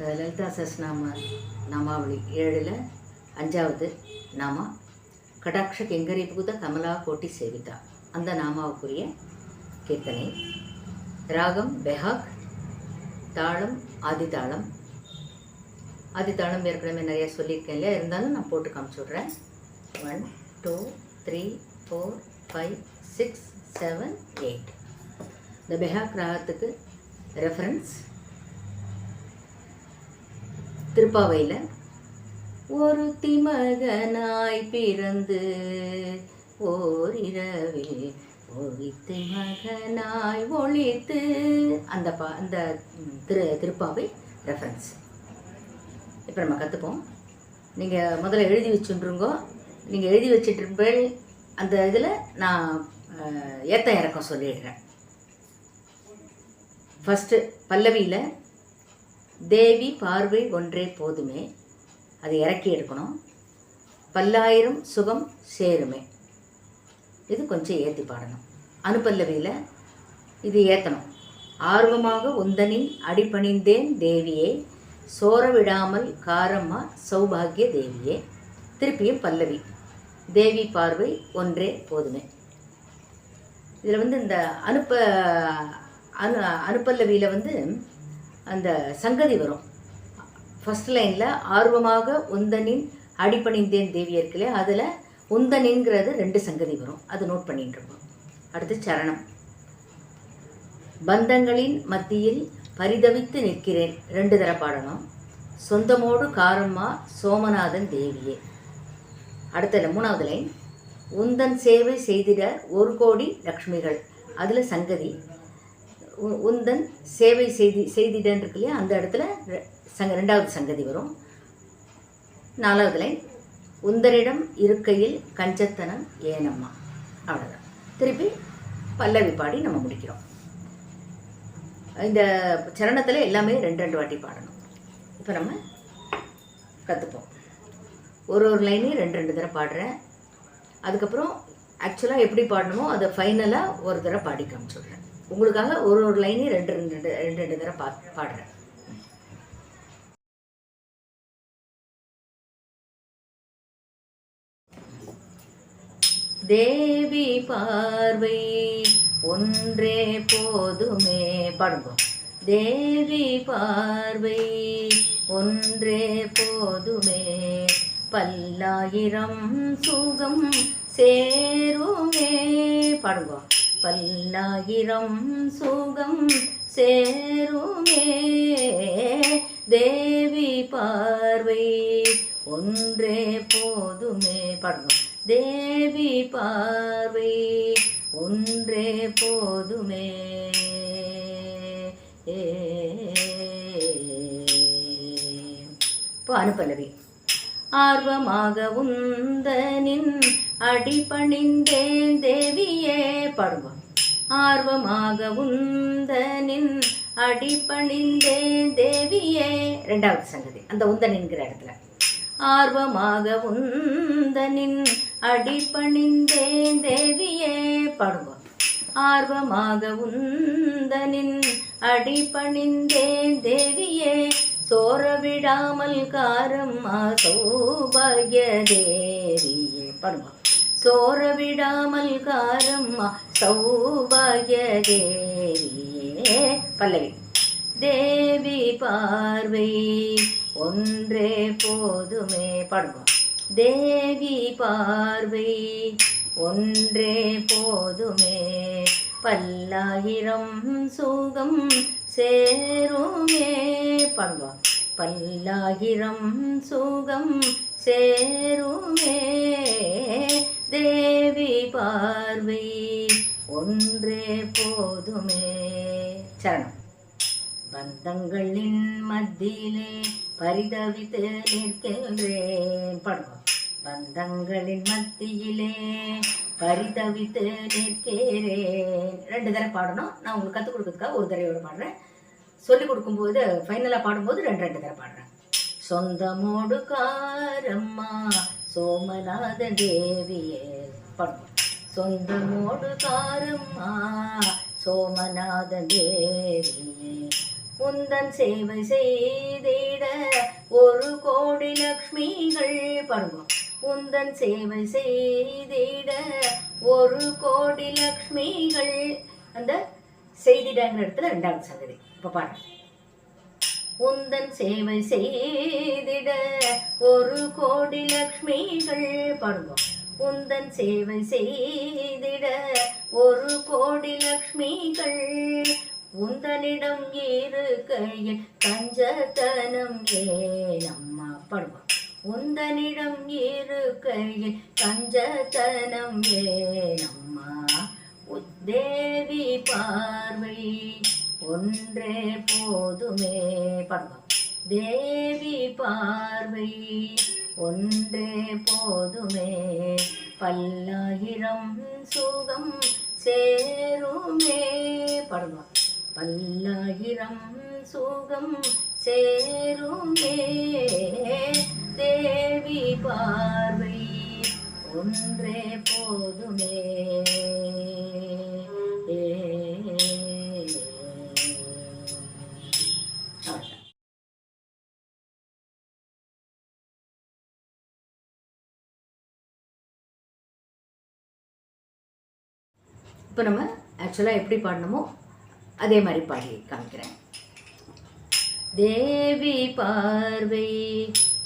லலிதா சஸ்நாம நாமாவளி ஏழில் அஞ்சாவது நாமா. கடாட்ச கெங்கரிபூத கமலா கோட்டி சேவிதா. அந்த நாமாவுக்குரிய கீர்த்தனை. ராகம் பெஹாக் தாளம் ஆதிதாளம். ஆதிதாளம் ஏற்கனவே நிறைய சொல்லியிருக்கேன் இல்லையா? இருந்தாலும் நான் போட்டு காமிச்சு விட்றேன். One two three four five six seven eight இந்த பெஹாக் ராகத்துக்கு ரெஃபரன்ஸ் திருப்பாவையில். ஒரு திமகனாய் பிறந்து ஓரிரவில் ஒழித்து மகனாய் ஒழித்து. அந்த பா அந்த திரு திருப்பாவை ரெஃபரன்ஸ் இப்போ நம்ம கற்றுப்போம் நீங்கள் முதல்ல எழுதி வச்சுருங்கோ நீங்கள் எழுதி வச்சிட்ருப்பேள் அந்த இதில் நான் ஏத்த இறக்கம் சொல்லிடுறேன். ஃபஸ்ட்டு பல்லவியில் தேவி பார்வை ஒன்றே போதுமே. அது இறக்கி எடுக்கணும். பல்லாயிரம் சுகம் சேருமே. இது கொஞ்சம் ஏற்றி பாடணும். அனுப்பல்லவியில் இது ஏற்றணும் ஆர்வமாக உந்தனின் அடிபணிந்தேன் தேவியே. சோர விடாமல் காரம்மா சௌபாகிய தேவியே. திருப்பியும் பல்லவி. தேவி பார்வை ஒன்றே போதுமே. இதில் வந்து இந்த அனுப்ப அனு அனுப்பல்லவியில் வந்து அந்த சங்கதி வரும். ஃபர்ஸ்ட் லைனில் ஆர்வமாக உந்தனின் அடிப்பணிந்தேன் தேவி இருக்குல்ல அதில் உந்தனின்ங்கிறது ரெண்டு சங்கதி வரும். அது நோட் பண்ணிட்டு இருப்போம் அடுத்து சரணம். பந்தங்களின் மத்தியில் பரிதவித்து நிற்கிறேன். ரெண்டு தர பாடணும். சொந்தமோடு காரம்மா சோமநாதன் தேவியே. அடுத்த மூணாவது லைன் உந்தன் சேவை செய்திட ஒரு கோடி லக்ஷ்மிகள் அதில் சங்கதி உந்தன் சேவை செய்தி செய்திடன் இருக்கு இல்லையா? அந்த இடத்துல ரெ- சங்க ரெண்டாவது சங்கதி வரும். நாலாவது லைன். உந்தனிடம் இருக்கையில் கஞ்சத்தனம் ஏனம்மா? அவ்வளோதான் திருப்பி பல்லவி பாடி நம்ம முடிக்கிறோம். இந்த சரணத்தில் எல்லாமே ரெண்டு ரெண்டு வாட்டி பாடணும். இப்போ நம்ம கற்றுப்போம் ஒரு ஒரு லைனையும் ரெண்டு ரெண்டு தடவை பாடுறேன். அதுக்கப்புறம் ஆக்சுவலாக எப்படி பாடணுமோ அதை ஃபைனலாக ஒரு தடவை பாடி காமிச்சுடுறேன் உங்களுக்காக ஒரு ஒரு லைனையும் ரெண்டு ரெண்டு ரெண்டு ரெண்டு ரெண்டு தடவை பா பாடுறேன். தேவி பார்வை ஒன்றே போதுமே. பாடுங்க. தேவி பார்வை ஒன்றே போதுமே. பல்லாயிரம் சுகம் சேருமே. பாடுங்க. பல்லாயிரம் சுகம் சேருமே. தேவி பார்வை ஒன்றே போதுமே. பாடணும். தேவி பார்வை ஒன்றே போதுமே. இப்போ அனுப்பலவி ஆர்வமாக உந்தனின் அடிபணிந்தேன் தேவியே பாடுவோம் ஆர்வமாக உந்தனின் அடிபணிந்தேன் தேவியே ரெண்டாவது சங்கதி அந்த உந்தனின்கிற இடத்துல. ஆர்வமாக உந்தனின் அடிபணிந்தேன் தேவியே பாடுவோம் ஆர்வமாக உந்தனின் அடிபணிந்தேன் தேவியே சோர விடாமல் காரம்மா சௌபாகிய தேவியே. பாடுமா? சோர விடாமல் காரம்மா சௌபாகிய தேவியே பல்லவி. தேவி பார்வை ஒன்றே போதுமே. பாடுமா? தேவி பார்வை ஒன்றே போதுமே. பல்லாயிரம் சுகம் சேருமே. பாடுவா பல்லாயிரம் சுகம் சேருமே தேவி பார்வை ஒன்றே போதுமே. சரணம். பந்தங்களின் மத்தியிலே பரிதவித்து நிற்கின்றேன். பாடுவோம் பந்தங்களின் மத்தியிலே பரிதவித்து நிற்கிறேன். ரெண்டு தடவை பாடணும். நான் உங்களுக்கு கற்றுக் கொடுக்கறதுக்காக ஒரு தடவையோட பாடுறேன். சொல்லிக் கொடுக்கும்போது ஃபைனலாக பாடும்போது ரெண்டு ரெண்டு தடவை பாடுறேன். சொந்தமோடு காரம்மா சோமநாத தேவியே. பாடுவோம் சொந்தமோடு காரம்மா சோமநாத தேவியே. உந்தன் சேவை செய்திட ஒரு கோடி லக்ஷ்மிகள். பாடுவோம் உந்தன் சேவை செய்திட ஒரு கோடி லக்ஷ்மிகள். அந்த செய்திடங்கிற இடத்துல ரெண்டாவது சங்கதி. இப்போ பாருங்க. உந்தன் சேவை செய்திட ஒரு கோடி லக்ஷ்மிகள் பாடுவோம். உந்தன் சேவை செய்திட ஒரு கோடி லக்ஷ்மிகள் உந்தனிடம் இருக்கையில் கஞ்சத்தனம் ஏனம்மா பாடுவோம். உந்தனிடம் இருக்கையில் கஞ்சத்தனம் ஏனம்மா உத்தேவி பார்வை ஒன்றே போதுமே பாடுவோம் தேவி பார்வை ஒன்றே போதுமே பல்லாயிரம் சுகம் சேருமே பாடுவோம் பல்லாயிரம் சுகம் சேருமே தேவி பார்வை ஒன்றே போதுமே. இப்போ நம்ம ஆக்சுவலாக எப்படி பாடணுமோ அதே மாதிரி பாடி காமிக்கிறேன். தேவி பார்வை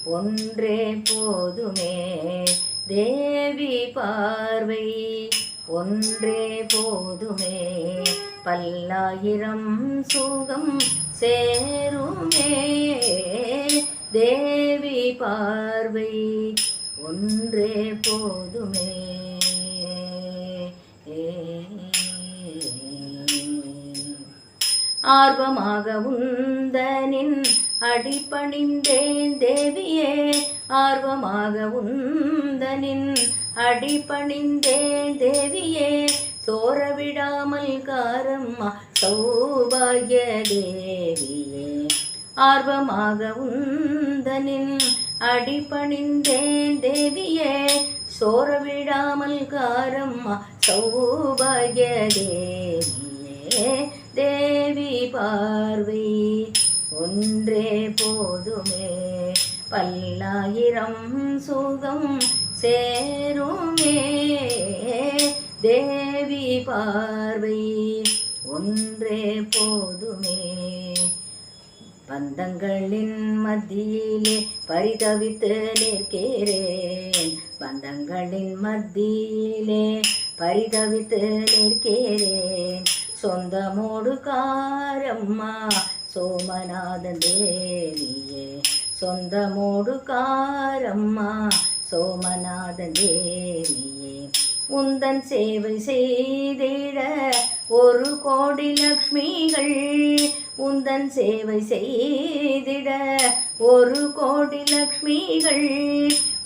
ஒன்றே போதுமே. தேவி பார்வை ஒன்றே போதுமே. பல்லாயிரம் சுகம் சேருமே. தேவி பார்வை ஒன்றே போதுமே. ஆர்வமாக உந்தனின் அடிபணிந்தேன் தேவியே. ஆர்வமாக உந்தனின் அடிபணிந்தேன் தேவியே. சோர விடாமல் காரம்மா சௌபாகிய தேவியே. ஆர்வமாக உந்தனின் அடிபணிந்தேன் தேவியே. சோர விடாமல் காரம்மா சௌபாகிய தேவியே. தேவி பார்வை ஒன்றே போதுமே. பல்லாயிரம் சுகம் சேருமே. தேவி பார்வை ஒன்றே போதுமே. பந்தங்களின் மத்தியிலே பரிதவித்து நிற்கிறேன். பந்தங்களின் மத்தியிலே பரிதவித்து நிற்கிறேன். சொந்தமோடு காரம்மா சோமநாதன் தேவியே சொந்தமோடு காரம்மா சோமநாதன் தேவியே உந்தன் சேவை செய்திட ஒரு கோடி லக்ஷ்மிகள் உந்தன் சேவை செய்திட ஒரு கோடி லக்ஷ்மிகள்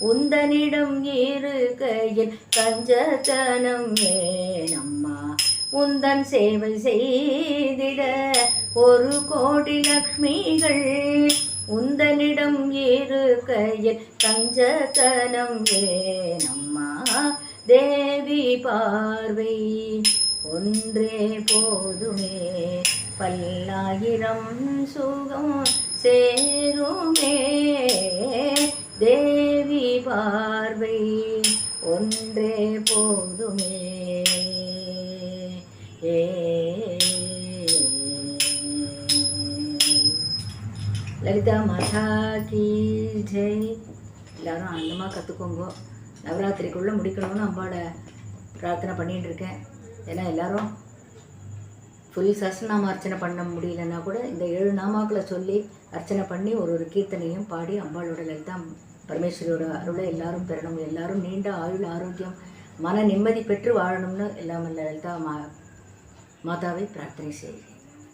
உந்தனிடம் இருக்கையில் கஞ்சத்தனம் ஏனம்மா உந்தன் சேவை செய்திட ஒரு கோடி லக்ஷ்மிகள். உந்தனிடம் இருக்கையில் கஞ்சத்தனம் ஏனம்மா தேவி பார்வை ஒன்றே போதுமே. பல்லாயிரம் சுகம் சேருமே. தேவி பார்வை ஒன்றே போதுமே. லலிதா மாதா கீ ஜெய். எல்லாரும் ஆனந்தமாக கற்றுக்கோங்க நவராத்திரிக்குள்ளே முடிக்கணும்னு அம்பாவை பிரார்த்தனை பண்ணிகிட்டு இருக்கேன் ஏன்னா எல்லாரும் ஃபுல் சஸ்நாம அர்ச்சனை பண்ண முடியலன்னா கூட இந்த ஏழு நாமாக்களை சொல்லி அர்ச்சனை பண்ணி ஒரு ஒரு கீர்த்தனையும் பாடி அம்பாளோட லலிதா பரமேஸ்வரியோட அருளை எல்லாரும் பெறணும். எல்லாரும் நீண்ட ஆயுள் ஆரோக்கியம் மன நிம்மதி பெற்று வாழணும்னு எல்லாம் லலிதா மா மாதாவை பிரார்த்தனை செய்கிறேன்